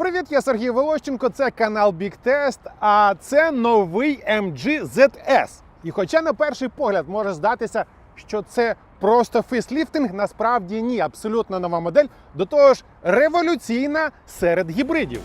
Привіт, я Сергій Волощенко. Це канал Big Test, а це новий MG ZS. І хоча на перший погляд може здатися, що це просто фейсліфтинг, насправді ні, абсолютно нова модель, до того ж революційна серед гібридів.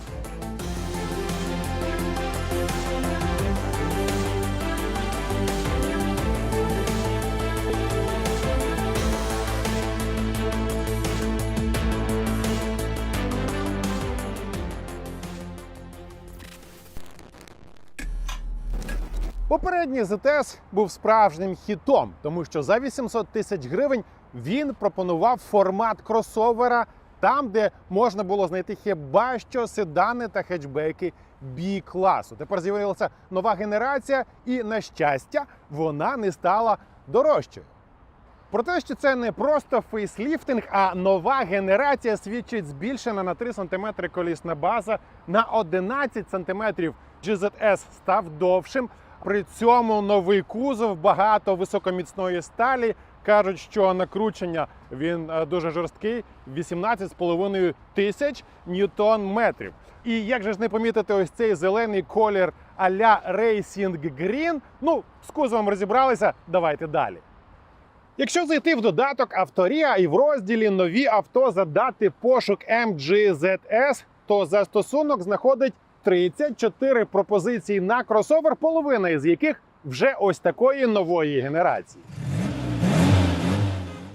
Попередній ZS був справжнім хітом, тому що за 800 тисяч гривень він пропонував формат кросовера там, де можна було знайти хіба що седани та хетчбеки b класу. Тепер з'явилася нова генерація, і на щастя, вона не стала дорожчою. Про те, що це не просто фейсліфтинг, а нова генерація свідчить збільшена на 3 см колісна база, на 11 см GZS став довшим. При цьому новий кузов, багато високоміцної сталі. Кажуть, що накручення він е, дуже жорсткий 18,5 тисяч ньютон метрів. І як же ж не помітити ось цей зелений колір а-ля Racing Green? Ну, з кузовом розібралися, давайте далі. Якщо зайти в додаток Авторія і в розділі Нові авто задати пошук MGZS, то застосунок знаходить 34 пропозиції на кросовер, половина із яких вже ось такої нової генерації.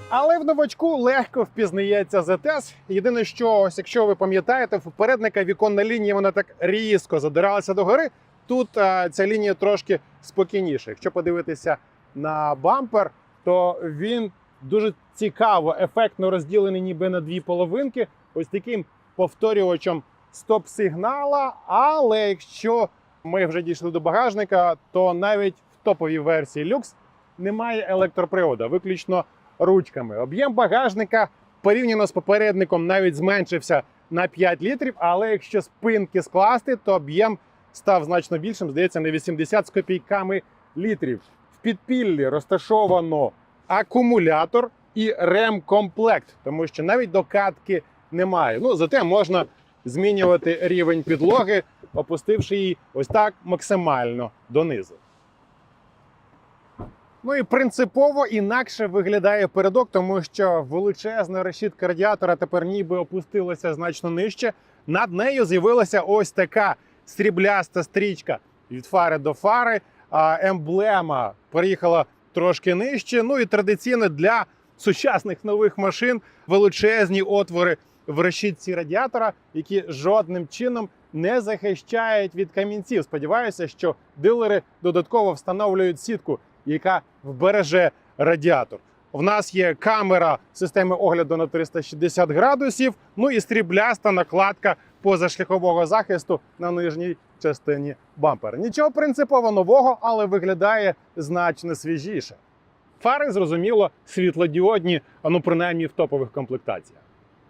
Але в новачку легко впізнається ZS. Єдине, що ось якщо ви пам'ятаєте, в попередника віконна лінія вона так різко задиралася догори. Тут а, ця лінія трошки спокійніша. Якщо подивитися на бампер, то він дуже цікаво, ефектно розділений ніби на дві половинки, ось таким повторювачем стоп-сигнала. Але якщо ми вже дійшли до багажника, то навіть в топовій версії Lux немає електроприводу, виключно ручками. Об'єм багажника порівняно з попередником навіть зменшився на 5 літрів, але якщо спинки скласти, то об'єм став значно більшим, здається, на 80 з копійками літрів. В підпіллі розташовано акумулятор і ремкомплект, тому що навіть докатки немає. Ну, зате можна змінювати рівень підлоги, опустивши її ось так максимально донизу. Ну і принципово інакше виглядає передок, тому що величезна решітка радіатора тепер ніби опустилася значно нижче. Над нею з'явилася ось така срібляста стрічка від фари до фари. А емблема переїхала трошки нижче. Ну і традиційно для сучасних нових машин величезні отвори в решітці радіатора, які жодним чином не захищають від камінців. Сподіваюся, що дилери додатково встановлюють сітку, яка вбереже радіатор. В нас є камера системи огляду на 360 градусів, ну і срібляста накладка позашляхового захисту на нижній частині бампера. Нічого принципово нового, але виглядає значно свіжіше. Фари, зрозуміло, світлодіодні, а ну принаймні в топових комплектаціях.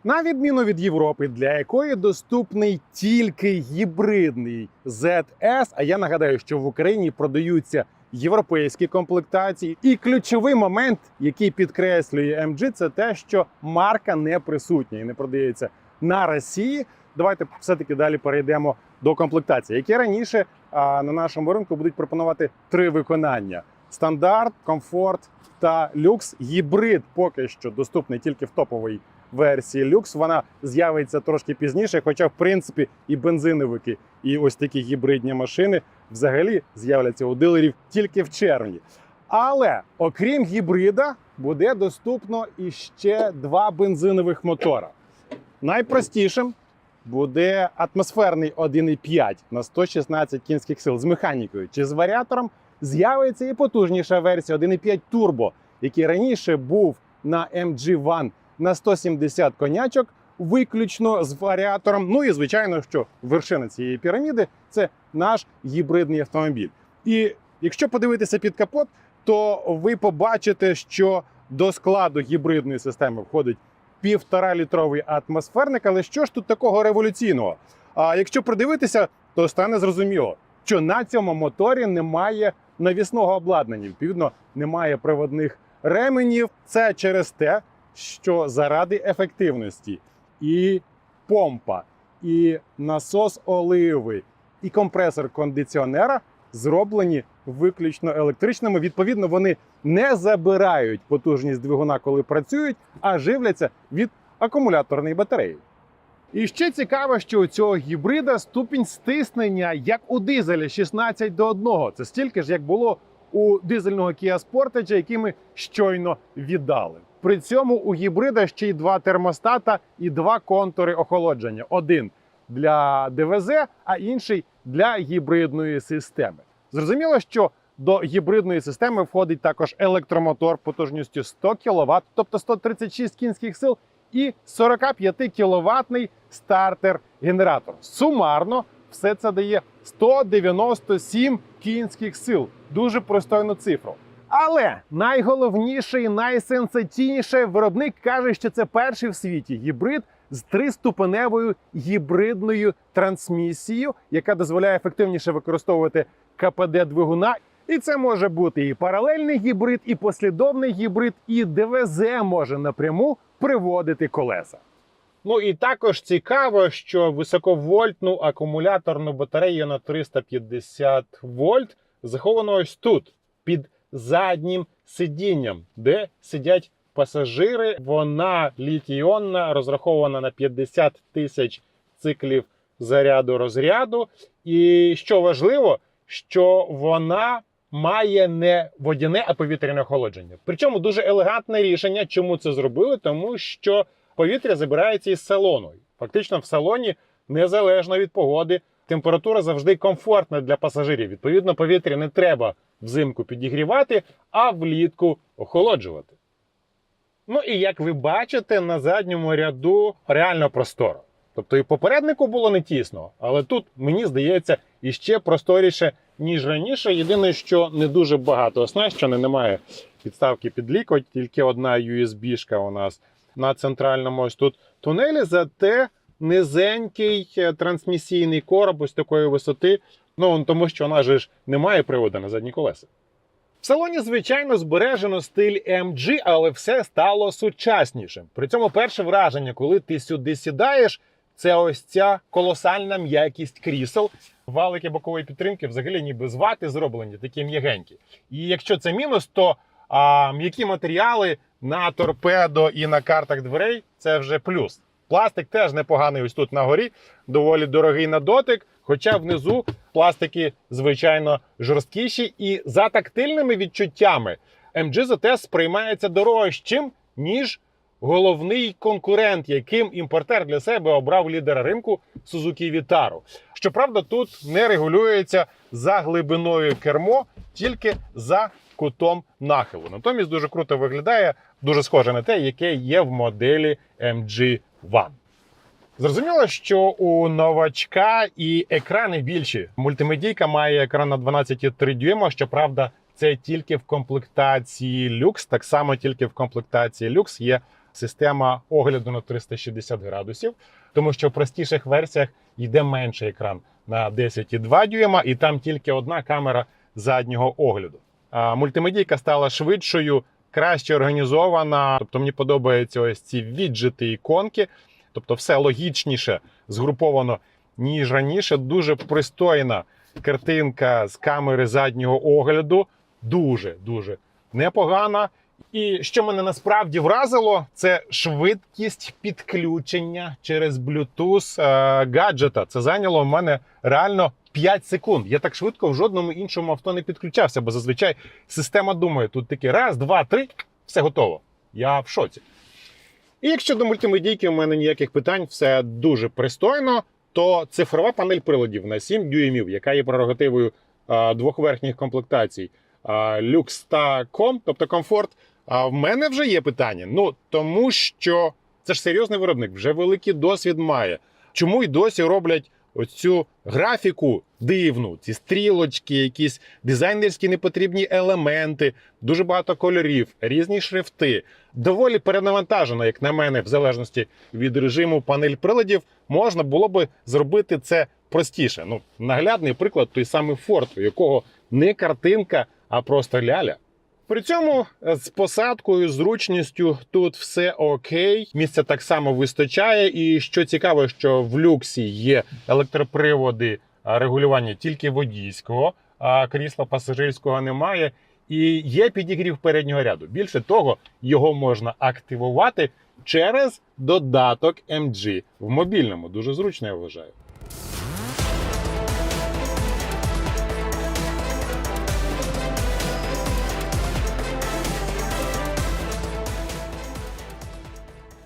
На відміну від Європи, для якої доступний тільки гібридний ZS, а я нагадаю, що в Україні продаються європейські комплектації. І ключовий момент, який підкреслює MG, це те, що марка не присутня і не продається на Росії. Давайте все-таки далі перейдемо до комплектації, які раніше а, на нашому ринку будуть пропонувати три виконання: стандарт, комфорт та люкс. Гібрид поки що доступний тільки в топовій версії люкс. Вона з'явиться трошки пізніше, хоча, в принципі, і бензиновики, і ось такі гібридні машини взагалі з'являться у дилерів тільки в червні. Але окрім гібрида, буде доступно іще два бензинових мотора. Найпростішим буде атмосферний 1,5 на 116 кінських сил з механікою чи з варіатором. З'явиться і потужніша версія 1,5 турбо, який раніше був на MG One на 170 конячок, виключно з варіатором. Ну і звичайно, що вершина цієї піраміди це наш гібридний автомобіль. І якщо подивитися під капот, то ви побачите, що до складу гібридної системи входить півтора-літровий атмосферник. Але що ж тут такого революційного? А якщо придивитися, то стане зрозуміло, що на цьому моторі немає навісного обладнання. Відповідно, немає приводних ременів. Це через те, що заради ефективності і помпа, і насос оливи, і компресор кондиціонера зроблені виключно електричними. Відповідно, вони не забирають потужність двигуна, коли працюють, а живляться від акумуляторної батареї. І ще цікаво, що у цього гібрида ступінь стиснення як у дизеля 16 до 1. Це стільки ж, як було у дизельного Kia Sportage, який ми щойно віддали. При цьому у гібрида ще й два термостата і два контури охолодження: один для ДВЗ, а інший для гібридної системи. Зрозуміло, що до гібридної системи входить також електромотор потужністю 100 кВт, тобто 136 кінських сил, і 45 кВт стартер-генератор. Сумарно все це дає 197 кінських сил. Дуже пристойну цифру. Але найголовніше і найсенсаційніше виробник каже, що це перший в світі гібрид з триступеневою гібридною трансмісією, яка дозволяє ефективніше використовувати КПД двигуна. І це може бути і паралельний гібрид, і послідовний гібрид, і ДВЗ може напряму приводити колеса. Ну і також цікаво, що високовольтну акумуляторну батарею на 350 вольт заховано ось тут, під заднім сидінням, де сидять пасажири. Вона літійонна, розрахована на 50 тисяч циклів заряду розряду. І що важливо, що вона має не водяне, а повітряне охолодження. Причому дуже елегантне рішення. Чому це зробили? Тому що повітря забирається із салону. Фактично, в салоні, незалежно від погоди, температура завжди комфортна для пасажирів. Відповідно, повітря не треба взимку підігрівати, а влітку охолоджувати. Ну і як ви бачите, на задньому ряду реально просторо. Тобто і попереднику було не тісно, але тут мені здається іще просторіше, ніж раніше. Єдине, що не дуже багато оснащено, немає підставки під лікоть, тільки одна USB-шка у нас на центральному ось тут тунелі, зате низенький е, трансмісійний короб ось такої висоти. Ну тому що вона ж не має приводу на задні колеса. В салоні, звичайно, збережено стиль MG, але все стало сучаснішим. При цьому перше враження, коли ти сюди сідаєш, це ось ця колосальна м'якість крісел. Валики бокової підтримки взагалі ніби з вати зроблені, такі м'ягенькі. І якщо це мінус, то а, м'які матеріали на торпедо і на картах дверей це вже плюс. Пластик теж непоганий ось тут на горі, доволі дорогий на дотик. Хоча внизу пластики, звичайно, жорсткіші, і за тактильними відчуттями MG ZS сприймається дорожчим, ніж головний конкурент, яким імпортер для себе обрав лідера ринку Suzuki Vitaro. Щоправда, тут не регулюється за глибиною кермо, тільки за кутом нахилу. Натомість дуже круто виглядає, дуже схоже на те, яке є в моделі MG One. Зрозуміло, що у новачка і екрани більші. Мультимедійка має екран на 12,3 дюйма. Щоправда, це тільки в комплектації Lux. Так само тільки в комплектації Lux є система огляду на 360 градусів, тому що в простіших версіях йде менший екран на 10,2 дюйма, і там тільки одна камера заднього огляду. Мультимедійка стала швидшою, краще організована. Тобто мені подобаються ось ці віджити іконки. Тобто, все логічніше згруповано ніж раніше. Дуже пристойна картинка з камери заднього огляду. Дуже дуже непогана. І що мене насправді вразило, це швидкість підключення через Bluetooth е, гаджета. Це зайняло в мене реально 5 секунд. Я так швидко в жодному іншому авто не підключався, бо зазвичай система думає, тут таки раз, два, три, все готово. Я в шоці. І якщо до мультимедійки у мене ніяких питань, все дуже пристойно, то цифрова панель приладів на 7 дюймів, яка є прерогативою а, двох верхніх комплектацій а, Lux та Com, тобто комфорт. А в мене вже є питання. Ну тому що це ж серйозний виробник, вже великий досвід має. Чому й досі роблять оцю графіку дивну, ці стрілочки, якісь дизайнерські непотрібні елементи, дуже багато кольорів, різні шрифти. Доволі перенавантажено, як на мене, в залежності від режиму панель приладів, можна було би зробити це простіше. Ну, наглядний приклад той самий Ford, у якого не картинка, а просто ляля. При цьому е, з посадкою, зручністю тут все окей. Місця так само вистачає. І що цікаво, що в люксі є електроприводи регулювання тільки водійського, а крісла пасажирського немає. І є підігрів переднього ряду. Більше того, його можна активувати через додаток MG в мобільному. Дуже зручно, я вважаю.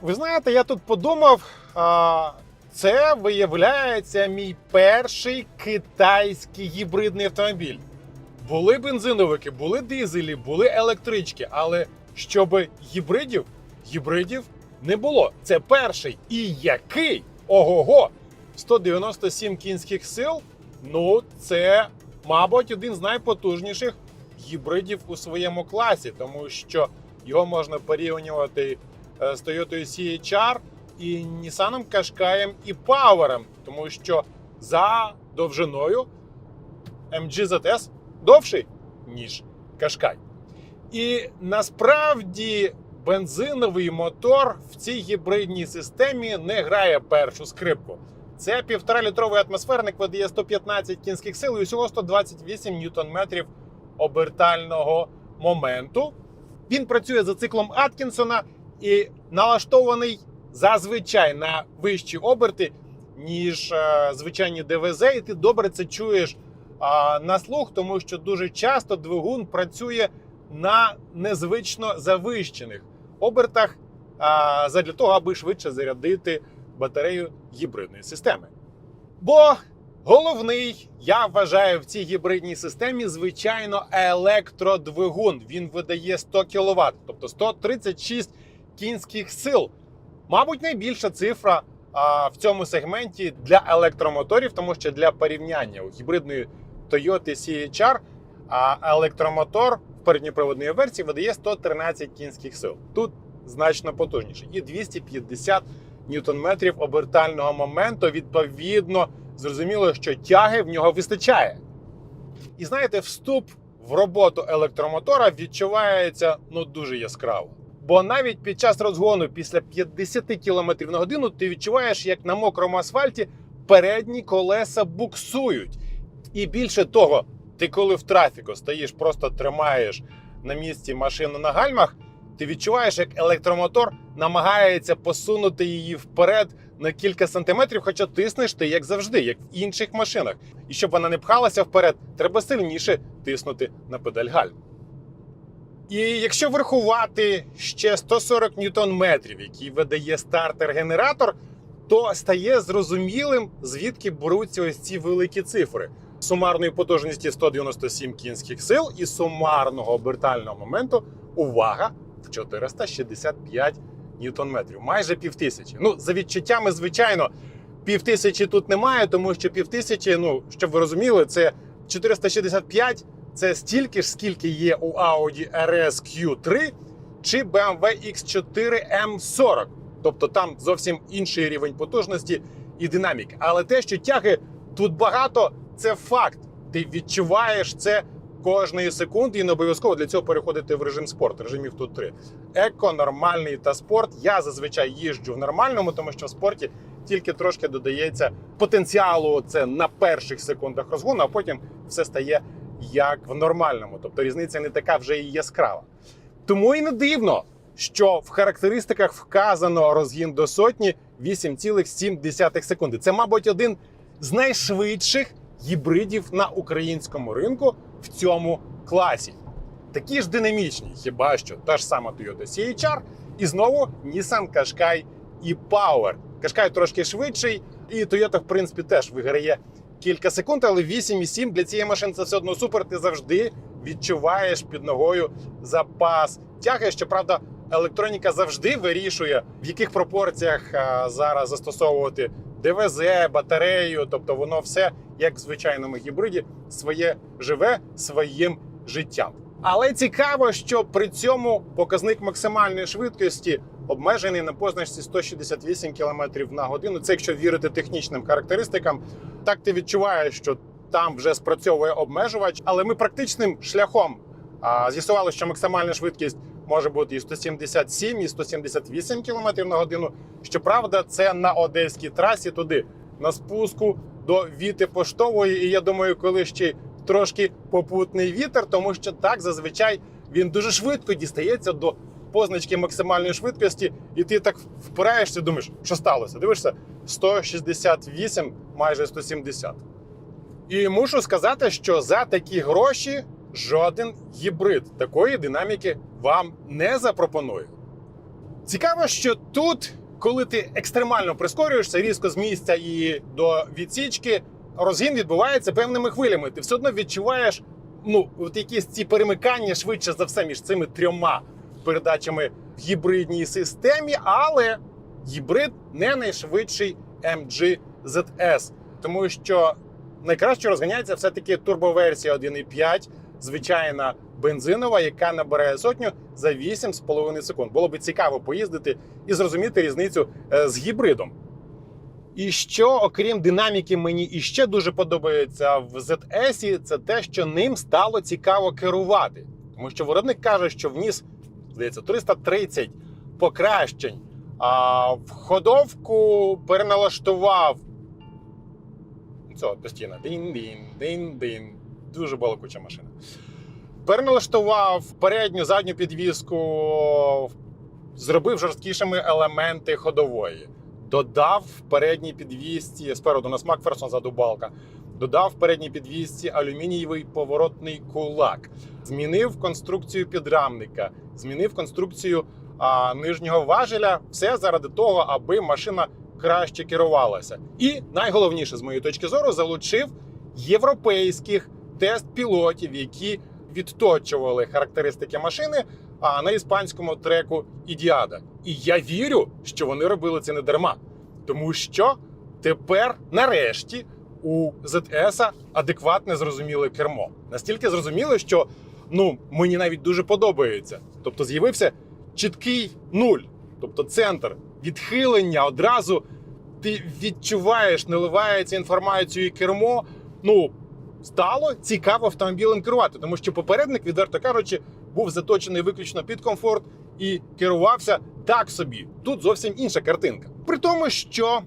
Ви знаєте, я тут подумав, а, це виявляється мій перший китайський гібридний автомобіль. Були бензиновики, були дизелі, були електрички, але щоб гібридів, гібридів не було. Це перший. І який? Ого-го! 197 кінських сил. Ну, це, мабуть, один з найпотужніших гібридів у своєму класі, тому що його можна порівнювати з Toyota CHR і Nissan Qashqai і Power, тому що за довжиною MG ZS довший, ніж Qashqai. І насправді бензиновий мотор в цій гібридній системі не грає першу скрипку. Це півтора-літровий атмосферник видає 115 кінських сил і усього 128 ньютон-метрів обертального моменту. Він працює за циклом Аткінсона і налаштований зазвичай на вищі оберти, ніж е, звичайні ДВЗ, і ти добре це чуєш на слух, тому що дуже часто двигун працює на незвично завищених обертах задля того, аби швидше зарядити батарею гібридної системи. Бо головний, я вважаю, в цій гібридній системі, звичайно, електродвигун. Він видає 100 кВт, тобто 136 кінських сил. Мабуть, найбільша цифра а, в цьому сегменті для електромоторів, тому що для порівняння у гібридної Toyota CHR а електромотор в передньоприводній версії видає 113 кінських сил. Тут значно потужніше. І 250 ньютон-метрів обертального моменту. Відповідно, зрозуміло, що тяги в нього вистачає. І знаєте, вступ в роботу електромотора відчувається ну дуже яскраво. Бо навіть під час розгону після 50 км на годину ти відчуваєш, як на мокрому асфальті передні колеса буксують. І більше того, ти коли в трафіку стоїш, просто тримаєш на місці машину на гальмах, ти відчуваєш, як електромотор намагається посунути її вперед на кілька сантиметрів, хоча тиснеш ти як завжди, як в інших машинах. І щоб вона не пхалася вперед, треба сильніше тиснути на педаль гальм. І якщо врахувати ще 140 ньютон-метрів, які видає стартер-генератор, то стає зрозумілим, звідки беруться ось ці великі цифри. Сумарної потужності 197 кінських сил і сумарного обертального моменту увага в 465 ньютон-метрів, майже півтисячі. Ну, за відчуттями, звичайно, півтисячі тут немає, тому що півтисячі, ну щоб ви розуміли, це 465 це стільки ж, скільки є у Audi RS Q3 чи BMW X4 M40. Тобто там зовсім інший рівень потужності і динаміки. Але те, що тяги тут багато, це факт. Ти відчуваєш це кожної секунди і не обов'язково для цього переходити в режим спорт. Режимів тут три. Еко, нормальний та спорт. Я зазвичай їжджу в нормальному, тому що в спорті тільки трошки додається потенціалу. Це на перших секундах розгону, а потім все стає як в нормальному. Тобто різниця не така вже і яскрава. Тому і не дивно, що в характеристиках вказано розгін до сотні 8,7 секунди. Це, мабуть, один з найшвидших гібридів на українському ринку в цьому класі. Такі ж динамічні, хіба що та ж сама Toyota CHR і знову Nissan Qashqai і Power. Qashqai трошки швидший, і Toyota, в принципі, теж виграє кілька секунд, але 8,7 для цієї машини це все одно супер. Ти завжди відчуваєш під ногою запас тяги. Щоправда, електроніка завжди вирішує, в яких пропорціях а, зараз застосовувати ДВЗ, батарею, тобто воно все, як в звичайному гібриді, своє живе своїм життям. Але цікаво, що при цьому показник максимальної швидкості обмежений на позначці 168 км на годину. Це якщо вірити технічним характеристикам, так ти відчуваєш, що там вже спрацьовує обмежувач, але ми практичним шляхом З'ясували, що максимальна швидкість може бути і 177, і 178 км на годину. Щоправда, це на одеській трасі туди, на спуску до Віти Поштової. І я думаю, коли ще трошки попутний вітер, тому що так зазвичай він дуже швидко дістається до позначки максимальної швидкості, і ти так впираєшся, думаєш, що сталося? Дивишся, 168, майже 170. І мушу сказати, що за такі гроші жоден гібрид такої динаміки вам не запропонує. Цікаво, що тут, коли ти екстремально прискорюєшся різко з місця і до відсічки, розгін відбувається певними хвилями. Ти все одно відчуваєш ну, от якісь ці перемикання швидше за все між цими трьома передачами в гібридній системі, але гібрид не найшвидший MG ZS, тому що найкраще розганяється все-таки турбоверсія 1.5, звичайна бензинова, яка набирає сотню за 8,5 секунд. Було би цікаво поїздити і зрозуміти різницю е, з гібридом. І що, окрім динаміки, мені іще дуже подобається в ZS, це те, що ним стало цікаво керувати. Тому що виробник каже, що вніс, здається, 330 покращень. А в ходовку переналаштував Цього постійно. Дин-дин, дин-дин. Дуже балакуча машина. Переналаштував передню, задню підвіску, зробив жорсткішими елементи ходової. Додав в передній підвісці, спереду у нас Макферсон, ззаду балка. Додав в передній підвісці алюмінієвий поворотний кулак, змінив конструкцію підрамника, змінив конструкцію а, нижнього важеля. Все заради того, аби машина краще керувалася. І найголовніше, з моєї точки зору, залучив європейських тест-пілотів, які відточували характеристики машини а, на іспанському треку Ідіада. І я вірю, що вони робили це не дарма, тому що тепер, нарешті, у ZS адекватне зрозуміле кермо. Настільки зрозуміло, що ну мені навіть дуже подобається. Тобто з'явився чіткий нуль, тобто центр відхилення одразу. Ти відчуваєш, наливається інформацію і кермо. Ну стало цікаво автомобілем керувати, тому що попередник, відверто кажучи, був заточений виключно під комфорт і керувався так собі. Тут зовсім інша картинка. При тому, що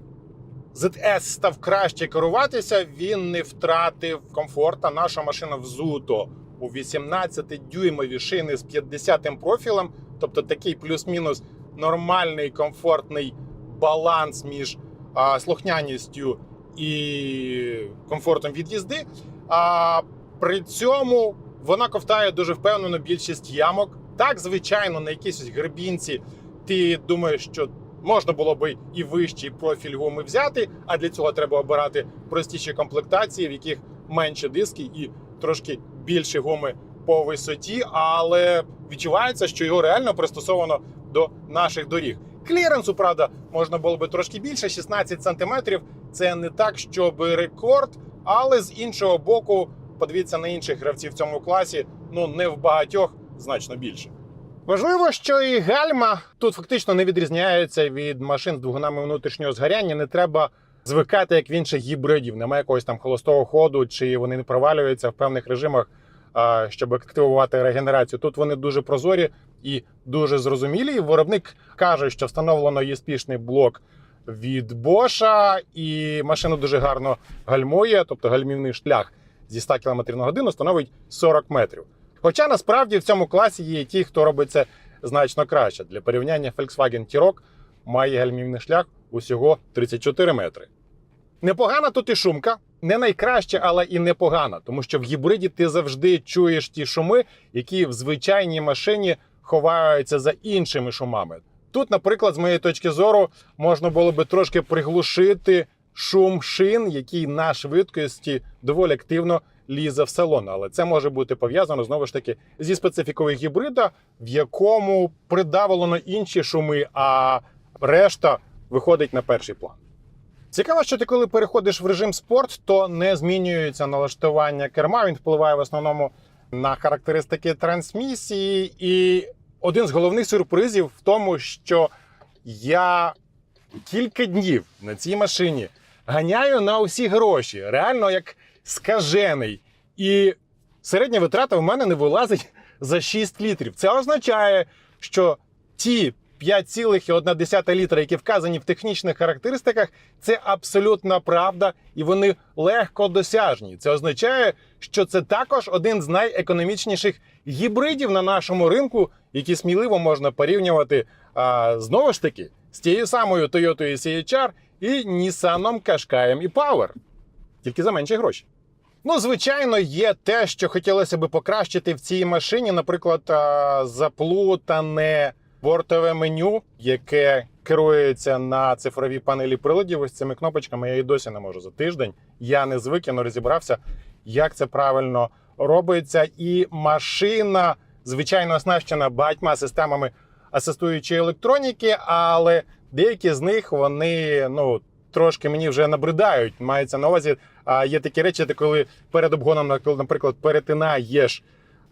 ZS став краще керуватися, він не втратив комфорта. Наша машина взуто у 18-дюймові шини з 50-м профілем, тобто такий плюс-мінус нормальний комфортний баланс між а, слухняністю і комфортом від їзди. А при цьому вона ковтає дуже впевнено більшість ямок. Так, звичайно, на якійсь ось гребінці ти думаєш, що можна було би і вищий профіль гуми взяти, а для цього треба обирати простіші комплектації, в яких менше диски і трошки більше гуми по висоті, але відчувається, що його реально пристосовано до наших доріг. Кліренсу, правда, можна було би трошки більше, 16 сантиметрів. Це не так, щоб рекорд, але з іншого боку, подивіться на інших гравців в цьому класі. Ну не в багатьох значно більше. Важливо, що і гальма тут фактично не відрізняється від машин з двигунами внутрішнього згоряння. Не треба звикати, як в інших гібридів. Немає якогось там холостого ходу, чи вони не провалюються в певних режимах, щоб активувати регенерацію. Тут вони дуже прозорі і дуже зрозумілі. Виробник каже, що встановлено єспішний блок від Боша, і машина дуже гарно гальмує, тобто гальмівний шлях зі 100 км на годину становить 40 метрів. Хоча насправді в цьому класі є ті, хто робить це значно краще. Для порівняння Volkswagen T-Roc має гальмівний шлях усього 34 метри. Непогана тут і шумка, не найкраща, але і непогана, тому що в гібриді ти завжди чуєш ті шуми, які в звичайній машині ховаються за іншими шумами. Тут, наприклад, з моєї точки зору, можна було би трошки приглушити шум шин, який на швидкості доволі активно лізе в салон. Але це може бути пов'язано знову ж таки зі специфікою гібрида, в якому придавлено інші шуми, а решта виходить на перший план. Цікаво, що ти коли переходиш в режим спорт, то не змінюється налаштування керма. Він впливає в основному на характеристики трансмісії. І один з головних сюрпризів в тому, що я кілька днів на цій машині ганяю на усі гроші, реально як скажений. І середня витрата в мене не вилазить за 6 літрів. Це означає, що ті 5,1 літра, які вказані в технічних характеристиках, це абсолютна правда, і вони легко досяжні. Це означає, що це також один з найекономічніших гібридів на нашому ринку, які сміливо можна порівнювати а, знову ж таки з тією самою Toyota CHR і Nissan Qashqai і Power. Тільки за менші гроші. Ну, звичайно, є те, що хотілося би покращити в цій машині, наприклад, заплутане бортове меню, яке керується на цифровій панелі приладів. Ось цими кнопочками я і досі не можу за тиждень. Я не звик, я не розібрався, як це правильно робиться. І машина, звичайно, оснащена багатьма системами асистуючої електроніки, але деякі з них вони ну трошки мені вже набридають. Мається на увазі. А є такі речі, де коли перед обгоном, наприклад, перетинаєш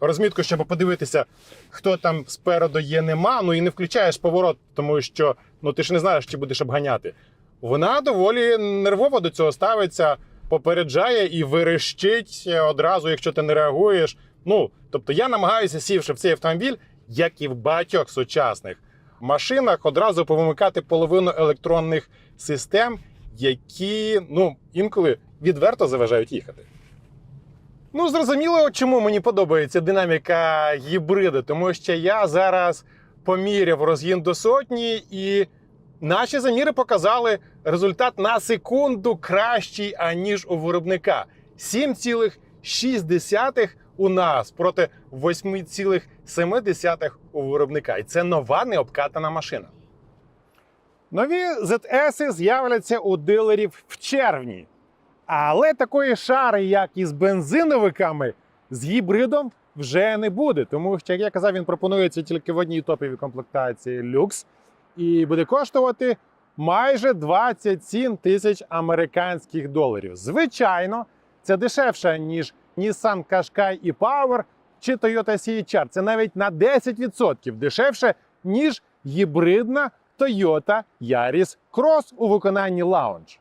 розмітку, щоб подивитися, хто там спереду є, нема. Ну і не включаєш поворот, тому що ну ти ж не знаєш, чи будеш обганяти. Вона доволі нервово до цього ставиться, попереджає і верещить одразу, якщо ти не реагуєш. Ну тобто я намагаюся, сівши в цей автомобіль, як і в багатьох сучасних машинах, одразу повимикати половину електронних систем, які ну інколи відверто заважають їхати. Ну, зрозуміло, чому мені подобається динаміка гібрида, тому що я зараз поміряв розгін до сотні, і наші заміри показали результат на секунду кращий, аніж у виробника. 7,6 у нас проти 8,7 у виробника. І це нова необкатана машина. Нові ZS з'являться у дилерів в червні. Але такої шари, як із бензиновиками, з гібридом вже не буде. Тому що, як я казав, він пропонується тільки в одній топовій комплектації люкс і буде коштувати майже 27 тисяч американських доларів. Звичайно, це дешевше, ніж Nissan Qashqai і Power чи Toyota CHR. Це навіть на 10% дешевше, ніж гібридна Toyota Yaris Cross у виконанні Lounge.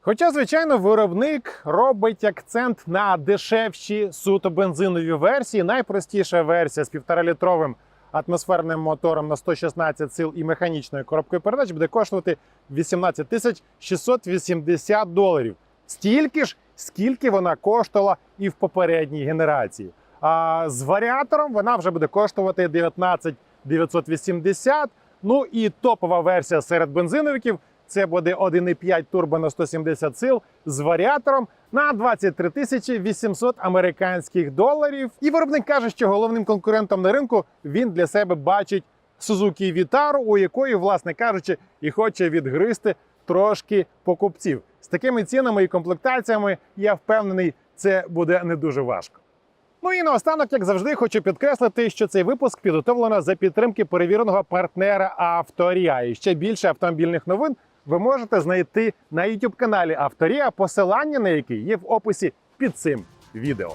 Хоча, звичайно, виробник робить акцент на дешевші суто бензинові версії. Найпростіша версія з 1,5-літровим атмосферним мотором на 116 сил і механічною коробкою передач буде коштувати 18 тисяч 680 доларів. Стільки ж, скільки вона коштувала і в попередній генерації. А з варіатором вона вже буде коштувати 19 980. Ну і топова версія серед бензиновиків це буде 1,5 турбо на 170 сил з варіатором на 23 тисячі 800 американських доларів. І виробник каже, що головним конкурентом на ринку він для себе бачить Suzuki Vitaro, у якої, власне кажучи, і хоче відгризти трошки покупців. З такими цінами і комплектаціями я впевнений, це буде не дуже важко. Ну і наостанок, як завжди, хочу підкреслити, що цей випуск підготовлено за підтримки перевіреного партнера Авторія. І ще більше автомобільних новин ви можете знайти на youtube каналі Авторія, посилання на який є в описі під цим відео.